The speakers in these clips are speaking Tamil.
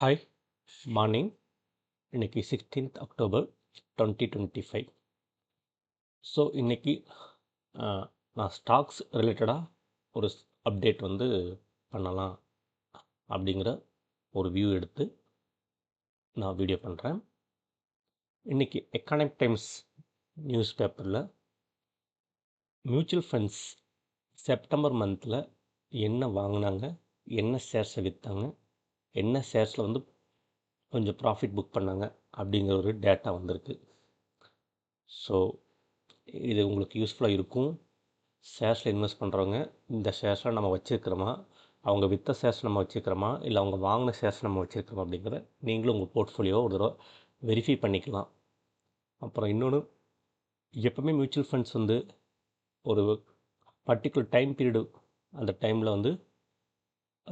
ஹாய் மார்னிங் இன்றைக்கி sixteenth October twenty twenty five so இன்றைக்கி நான் ஸ்டாக்ஸ் ரிலேட்டடாக ஒரு அப்டேட் வந்து பண்ணலாம் அப்படிங்கிற ஒரு வியூ எடுத்து நான் வீடியோ பண்ணுறேன் இன்றைக்கி எக்கனாமிக் டைம்ஸ் நியூஸ் பேப்பரில் மியூச்சுவல் ஃபண்ட்ஸ் செப்டம்பர் மந்தில் என்ன வாங்கினாங்க என்ன ஷேர்ஸை விற்றாங்க என்ன ஷேர்ஸில் வந்து கொஞ்சம் ப்ராஃபிட் புக் பண்ணாங்க அப்படிங்கிற ஒரு டேட்டா வந்திருக்கு. ஸோ இது உங்களுக்கு யூஸ்ஃபுல்லாக இருக்கும். ஷேர்ஸில் இன்வெஸ்ட் பண்ணுறவங்க இந்த ஷேர்ஸில் நம்ம வச்சுருக்கிறோமா? அவங்க விற்ற ஷேர்ஸ் நம்ம வச்சுருக்கிறோமா? இல்லை அவங்க வாங்கின ஷேர்ஸ் நம்ம வச்சுருக்கிறோமா அப்படிங்கிறத நீங்களும் உங்கள் போர்ட்ஃபோலியோ ஒரு தடவை வெரிஃபை பண்ணிக்கலாம். அப்புறம் இன்னொன்று எப்போவுமே மியூச்சுவல் ஃபண்ட்ஸ் வந்து ஒரு பர்டிகுலர் டைம் பீரியடு அந்த டைமில் வந்து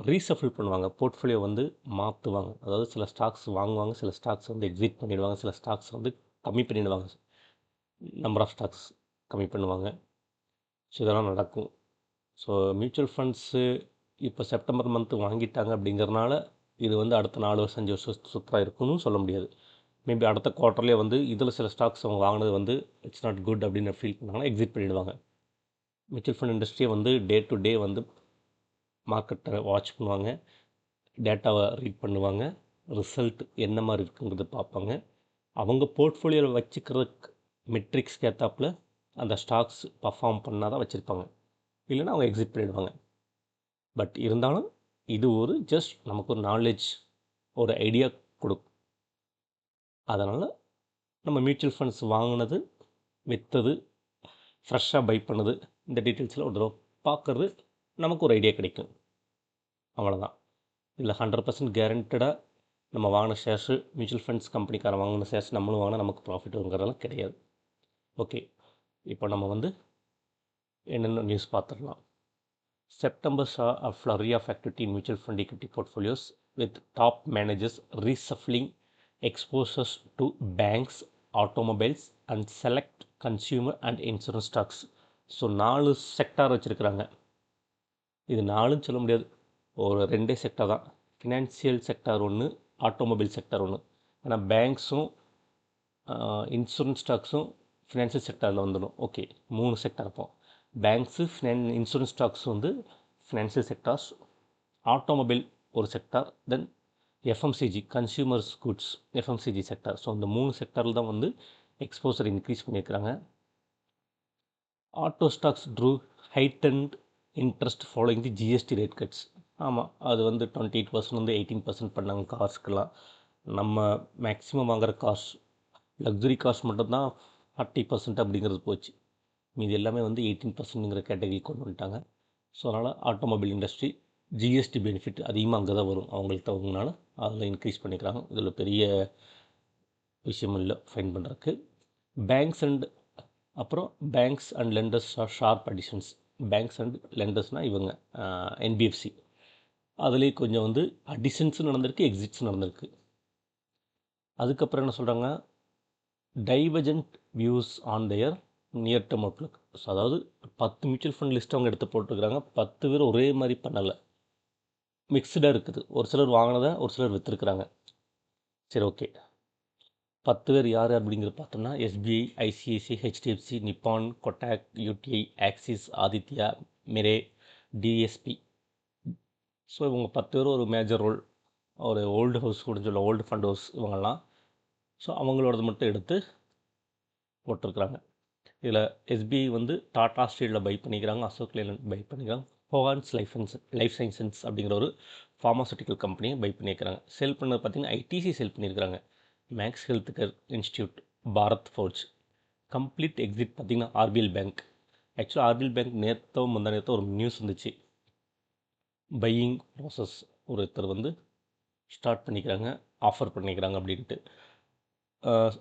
ரீசஃபில் பண்ணுவாங்க. போர்ட்ஃபோலியோ வந்து மாற்றுவாங்க அதாவது சில ஸ்டாக்ஸ் வாங்குவாங்க சில ஸ்டாக்ஸ் வந்து எக்ஸிட் பண்ணிடுவாங்க சில ஸ்டாக்ஸ் வந்து கம்மி பண்ணிடுவாங்க. நம்பர் ஆஃப் ஸ்டாக்ஸ் கம்மி பண்ணுவாங்க. ஸோ இதெல்லாம் நடக்கும். ஸோ மியூச்சுவல் ஃபண்ட்ஸு இப்போ செப்டம்பர் மந்த்து வாங்கிட்டாங்க அப்படிங்கிறனால இது வந்து அடுத்த நாலு வருஷம் அஞ்சு வருஷம் சுத்தராக இருக்குன்னு சொல்ல முடியாது. மேபி அடுத்த குவார்ட்டர்லேயே வந்து இதில் சில ஸ்டாக்ஸ் அவங்க வாங்கினது வந்து இட்ஸ் நாட் குட் அப்படின்னு ஃபீல் பண்ணாங்கன்னா எக்ஸிட் பண்ணிவிடுவாங்க மியூச்சுவல் ஃபண்ட் இண்டஸ்ட்ரியை வந்து டே டு டே வந்து மார்க்கெட்டை வாட்ச் பண்ணுவாங்க டேட்டாவை ரீட் பண்ணுவாங்க ரிசல்ட் என்ன மாதிரி இருக்குங்கிறத பார்ப்பாங்க. அவங்க போர்ட்ஃபோலியோவில் வச்சுக்கிறதுக்கு மெட்ரிக்ஸ்க்கு ஏற்றாப்புல அந்த ஸ்டாக்ஸ் பர்ஃபார்ம் பண்ணால் தான் வச்சுருப்பாங்க. இல்லைன்னா அவங்க எக்ஸிட் பண்ணிடுவாங்க. பட் இருந்தாலும் இது ஒரு ஜஸ்ட் நமக்கு ஒரு நாலேஜ் ஒரு ஐடியா கொடுக்கும் அதனால் நம்ம மியூச்சுவல் ஃபண்ட்ஸ் வாங்கினது விற்றது ஃப்ரெஷ்ஷாக பை பண்ணது இந்த டீட்டெயில்ஸில் ஒரு தடவை பார்க்குறது நமக்கு ஒரு ஐடியா கிடைக்கும். அவ்வளோதான் இதில் ஹண்ட்ரட் பர்சன்ட் கேரண்டடாக நம்ம வாங்கின ஷேர்ஸு மியூச்சுவல் ஃபண்ட்ஸ் கம்பெனிக்காரன் வாங்கின ஷேர்ஸ் நம்மளும் வாங்கினா நமக்கு ப்ராஃபிட் வருங்கிறதெல்லாம் கிடையாது. ஓகே இப்போ நம்ம வந்து என்னென்ன நியூஸ் பார்த்துடலாம். September saw a flurry of activity in mutual fund equity portfolios with top managers reshuffling exposures to banks automobiles and select consumer and insurance stocks so நாலு செக்டார் வச்சுருக்கிறாங்க. இது நாலுன்னு சொல்ல முடியாது. ஒரு ரெண்டே செக்டார் தான். ஃபினான்சியல் செக்டார் ஒன்று ஆட்டோமொபைல் செக்டார் ஒன்று ஏன்னா பேங்க்ஸும் இன்சூரன்ஸ் ஸ்டாக்ஸும் ஃபினான்சியல் செக்டாரில் வந்துடும். ஓகே மூணு செக்டார் இருப்போம் பேங்க்ஸு ஃபினான் இன்சூரன்ஸ் ஸ்டாக்ஸ் வந்து ஃபினான்சியல் செக்டார்ஸ் ஆட்டோமொபைல் ஒரு sector then FMCG consumers goods FMCG sector so இந்த மூணு செக்டாரில் தான் வந்து எக்ஸ்போசர் இன்க்ரீஸ் பண்ணியிருக்கிறாங்க. Auto stocks through heightened interest following the GST rate cuts ஆமாம் அது வந்து டுவெண்ட்டி எயிட் பர்சன்ட் வந்து எயிட்டீன் பர்சன்ட் பண்ணாங்க கார்ஸ்க்கெலாம் நம்ம மேக்ஸிமம் வாங்குகிற கார்ஸ் லக்ஸுரி கார்ஸ் மட்டும்தான் ஃபார்ட்டி பர்சன்ட் அப்படிங்கிறது போச்சு. மீதி எல்லாமே வந்து எயிட்டீன் பர்சன்ட்டுங்கிற கேட்டகரி கொண்டு வந்துட்டாங்க. ஸோ அதனால் ஆட்டோமொபைல் இண்டஸ்ட்ரி ஜிஎஸ்டி பெனிஃபிட் அதிகமாக அங்கே தான் வரும். அவங்களுக்கு தகுந்தனால அதில் இன்க்ரீஸ் பண்ணிக்கிறாங்க. இதில் பெரிய விஷயம் இல்லை ஃபைன் பண்ணுறதுக்கு பேங்க்ஸ் அண்ட் அப்புறம் banks and lenders sharp additions banks and லெண்டர்ஸ்னால் இவங்க என்பிஎஃப்சி அதுலேயே கொஞ்சம் வந்து அடிஷன்ஸும் நடந்திருக்கு எக்ஸிட்ஸும் நடந்திருக்கு. அதுக்கப்புறம் என்ன சொல்கிறாங்க divergent views on their near term outlook so அதாவது பத்து மியூச்சுவல் ஃபண்ட் லிஸ்ட் அவங்க எடுத்து போட்டுருக்குறாங்க. பத்து பேர் ஒரே மாதிரி பண்ணலை. மிக்சடாக இருக்குது. ஒரு சிலர் வாங்கினதை ஒரு சிலர் விற்றுருக்குறாங்க சரி ஓகே பத்து பேர் யார் யார் அப்படிங்கிறது பார்த்தோம்னா SBI ICICI HDFC Nippon Kotak UTI Axis Aditya Mirae DSP so இவங்க பத்து பேர் ஒரு மேஜர் ரோல் ஒரு ஓல்டு ஹவுஸ் கூட சொல்ல ஓல்டு ஃபண்ட் ஹவுஸ் இவங்கெல்லாம். ஸோ அவங்களோடது மட்டும் எடுத்து போட்டிருக்கிறாங்க. இதில் எஸ்பிஐ வந்து டாடா ஸ்டீலில் பை பண்ணிக்கிறாங்க அசோக் லேலன் பை பண்ணிக்கிறாங்க ஹோகான்ஸ் லைஃப் லைஃப் சயின்சஸ் அப்படிங்கிற ஒரு ஃபார்மாசூட்டிக்கல் கம்பெனியை பை பண்ணியிருக்கிறாங்க. செல் பண்ணது பார்த்திங்கன்னா ஐடிசி செல் பண்ணியிருக்கிறாங்க. Max health care institute Bharat Forge. Complete exit பார்த்திங்கன்னா ஆர்பிஎல் பேங்க். ஆக்சுவலாக ஆர்பிஎல் பேங்க் நேற்றோ முந்தா நேரத்தோ ஒரு நியூஸ் இருந்துச்சு பையிங் ப்ராசஸ் ஒருத்தர் வந்து ஸ்டார்ட் பண்ணிக்கிறாங்க ஆஃபர் பண்ணிக்கிறாங்க அப்படின்ட்டு.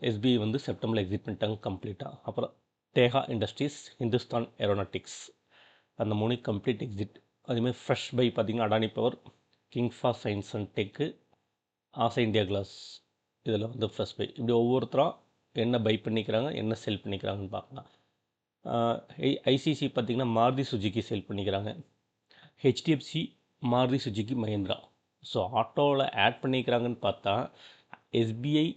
எஸ்பிஐ வந்து செப்டம்பரில் எக்ஸிட் பண்ணிட்டாங்க கம்ப்ளீட்டாக அப்புறம் தேகா இண்டஸ்ட்ரீஸ் ஹிந்துஸ்தான் ஏரோனாட்டிக்ஸ் அந்த மூணு கம்ப்ளீட் எக்ஸிட். அதேமாதிரி ஃப்ரெஷ் பை பார்த்திங்கன்னா Adani power Kingfa science and tech Asahi India glass. இதில் வந்து ஃபஸ்ட் பை இப்படி ஒவ்வொருத்தரும் என்ன பை பண்ணிக்கிறாங்க என்ன செல் பண்ணிக்கிறாங்கன்னு பார்க்கலாம். ஐசிசி பார்த்திங்கன்னா மாருதி சுஜுக்கி செல் பண்ணிக்கிறாங்க. HDFC Maruti Suzuki Mahindra. So ஆட்டோவில் ஆட் பண்ணிக்கிறாங்கன்னு பார்த்தா எஸ்பிஐ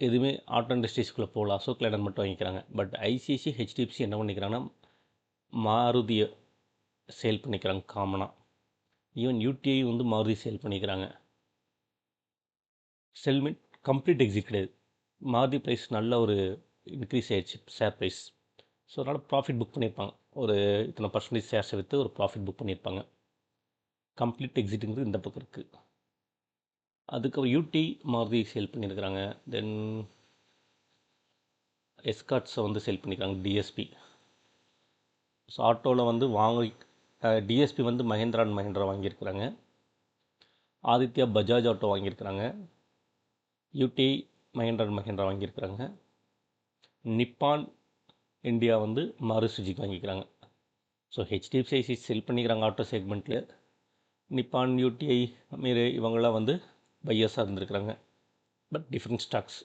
எதுவுமே ஆட்டோ இண்டஸ்ட்ரீஸ்குள்ளே போகல. அசோக் லேடன் மட்டும் வாங்கிக்கிறாங்க. பட் ஐசிஐசி ஹெச்டிஎஃப்சி என்ன பண்ணிக்கிறாங்கன்னா மாருதியை சேல் பண்ணிக்கிறாங்க காமனாக ஈவன் யூடிஐ வந்து மாருதி சேல் பண்ணிக்கிறாங்க. செல்மெண்ட் கம்ப்ளீட் எக்ஸிட் கிடையாது. மாருதி ப்ரைஸ் நல்ல ஒரு இன்க்ரீஸ் ஆயிடுச்சு ஷேர் ப்ரைஸ் ஸோ அதனால் ப்ராஃபிட் புக் பண்ணியிருப்பாங்க. ஒரு இத்தனை பர்சன்டேஜ் ஷேர்ஸை விற்று ஒரு ப்ராஃபிட் புக் பண்ணியிருப்பாங்க. கம்ப்ளீட் எக்ஸிட்டுங்கிறது இந்த பக்கம் இருக்குது அதுக்கப்புறம் யூடி மாருதி சேல் பண்ணியிருக்கிறாங்க. தென் எஸ்காட்ஸை வந்து சேல் பண்ணிக்கிறாங்க டிஎஸ்பி ஸோ ஆட்டோவில் வந்து வாங்கி டிஎஸ்பி வந்து மஹேந்திரா அண்ட் மஹேந்திரா வாங்கியிருக்கிறாங்க. ஆதித்யா பஜாஜ் ஆட்டோ வாங்கியிருக்கிறாங்க. யூடி மஹேந்திரா அண்ட் மஹேந்திரா வாங்கியிருக்கிறாங்க. நிப்பான் இந்தியா வந்து மாரு சுஜிக்கு வாங்கிக்கிறாங்க. ஸோ ஹெச்டிஎஃப்சிஐசி செல் பண்ணிக்கிறாங்க ஆட்டோ செக்மெண்ட்டில் நிப்பான் யூடிஐ மாரி இவங்களாம் வந்து பையர்ஸாக இருந்திருக்கிறாங்க. But different stocks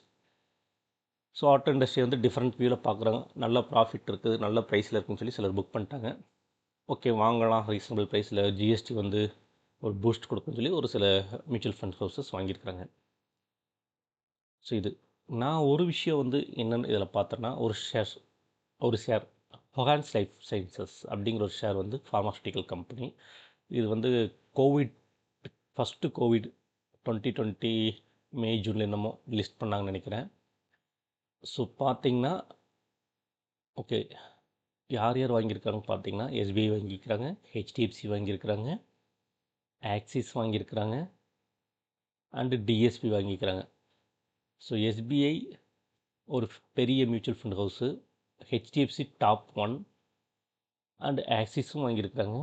so auto industry வந்து டிஃப்ரெண்ட் வியூவில் பார்க்குறாங்க. நல்ல ப்ராஃபிட் இருக்குது நல்ல ப்ரைஸில் இருக்குன்னு சொல்லி சிலர் புக் பண்ணிட்டாங்க. ஓகே வாங்கலாம் ரீசனபிள் ப்ரைஸில் ஜிஎஸ்டி வந்து ஒரு பூஸ்ட் கொடுக்குன்னு சொல்லி ஒரு சில மியூச்சுவல் ஃபண்ட் ஹவுசஸ் வாங்கியிருக்கிறாங்க. ஸோ இது நான் ஒரு விஷயம் வந்து என்னென்னு இதில் பார்த்தேன்னா ஒரு ஷேர் ஒரு ஷேர் ஹொகான்ஸ் லைஃப் சயின்சஸ் அப்படிங்கிற ஒரு ஷேர் வந்து ஃபார்மாஸ்யூட்டிக்கல் கம்பெனி இது வந்து COVID first COVID twenty twenty May ஜூனில் என்னமோ லிஸ்ட் பண்ணாங்கன்னு நினைக்கிறேன். ஸோ பார்த்தீங்கன்னா ஓகே யார் யார் வாங்கியிருக்காங்க பார்த்தீங்கன்னா எஸ்பிஐ வாங்கியிருக்கிறாங்க ஹெச்டிஎஃப்சி வாங்கியிருக்கிறாங்க ஆக்சிஸ் வாங்கியிருக்கிறாங்க அண்டு டிஎஸ்பி வாங்கிக்கிறாங்க ஸோ எஸ்பிஐ ஒரு பெரிய mutual fund house HDFC top one and ஆக்சிஸும் வாங்கியிருக்காங்க.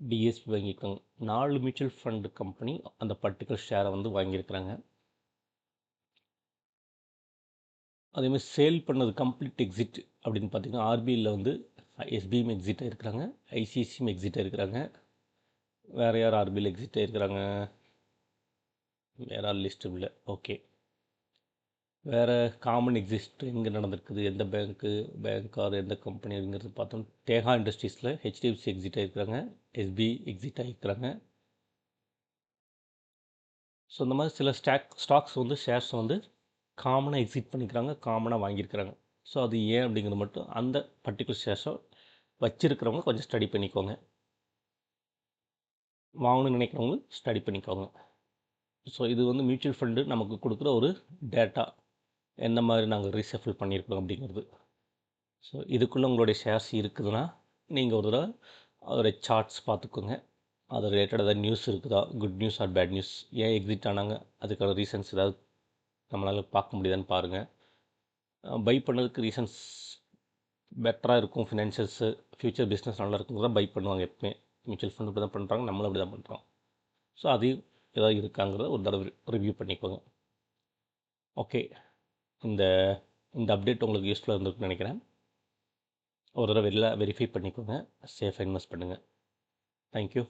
டிஎஸ்பி வாங்கியிருக்காங்க. நாலு மியூச்சுவல் ஃபண்டு கம்பெனி அந்த பர்டிகுலர் ஷேரை வந்து வாங்கியிருக்கிறாங்க. அதேமாதிரி சேல் பண்ணது கம்ப்ளீட் எக்ஸிட் அப்படின்னு பார்த்தீங்கன்னா ஆர்பிஐயில் வந்து எஸ்பிஎம் எக்ஸிட் இருக்கிறாங்க. ஐசிஐசியும் எக்ஸிட் இருக்கிறாங்க. வேறு யார் ஆர்பிஐயில் எக்ஸிட் இருக்கிறாங்க? வேறு ஆள் லிஸ்ட்டும் இல்லை. ஓகே வேறு காமன் எக்ஸிஸ்ட் எங்கே நடந்திருக்குது. எந்த பேங்க்கு பேங்க் ஆர் எந்த கம்பெனிங்கிறது பார்த்தோம். டேகா இண்டஸ்ட்ரீஸில் ஹெச்டிஎஃப்சி எக்ஸிட் ஆகிருக்கிறாங்க எஸ்பி எக்ஸிட் ஆகிருக்கிறாங்க ஸோ இந்த மாதிரி சில ஸ்டாக் ஸ்டாக்ஸ் வந்து ஷேர்ஸ் வந்து காமனாக எக்ஸிட் பண்ணிக்கிறாங்க காமனாக வாங்கியிருக்கிறாங்க. ஸோ அது ஏன் அப்படிங்கிறது மட்டும் அந்த பர்டிகுலர் ஷேர்ஸை வச்சுருக்கிறவங்க கொஞ்சம் ஸ்டடி பண்ணிக்கோங்க. வாங்கணும்னு நினைக்கிறவங்க ஸ்டடி பண்ணிக்கோங்க. ஸோ இது வந்து மியூச்சுவல் ஃபண்டு நமக்கு கொடுக்குற ஒரு டேட்டா எந்த மாதிரி நாங்கள் ரீசஃபில் பண்ணியிருக்கோம் அப்படிங்கிறது. ஸோ இதுக்குள்ளே உங்களுடைய ஷேர்ஸ் இருக்குதுன்னா நீங்கள் ஒரு தடவை அதோடைய சார்ட்ஸ் பார்த்துக்கோங்க. அது ரிலேட்டட் ஏதாவது நியூஸ் இருக்குதா? Good news or bad news ஏன் எக்ஸிட் ஆனாங்க? அதுக்கான ரீசன்ஸ் ஏதாவது நம்மளால் பார்க்க முடியுதான்னு பாருங்கள் பை பண்ணதுக்கு ரீசன்ஸ் பெட்டராக இருக்கும். ஃபினான்ஷியல்ஸு ஃப்யூச்சர் பிஸ்னஸ் நல்லா இருக்கும் தான் பை பண்ணுவாங்க எப்பவுமே. மியூச்சுவல் ஃபண்ட் இப்படி தான் பண்ணுறாங்க நம்மளும் அப்படி தான் பண்ணுறோம் ஸோ அதையும் ஏதாவது இருக்காங்கிறத ஒரு தடவை ரிவ்யூ பண்ணிக்கோங்க. ஓகே இந்த இந்த அப்டேட் உங்களுக்கு யூஸ்ஃபுல்லாக இருந்திருக்குன்னு நினைக்கிறேன். ஒரு தடவை வெளில வெரிஃபை பண்ணிக்கோங்க. சேஃபாக இன்வெஸ்ட் பண்ணுங்கள் தேங்க்யூ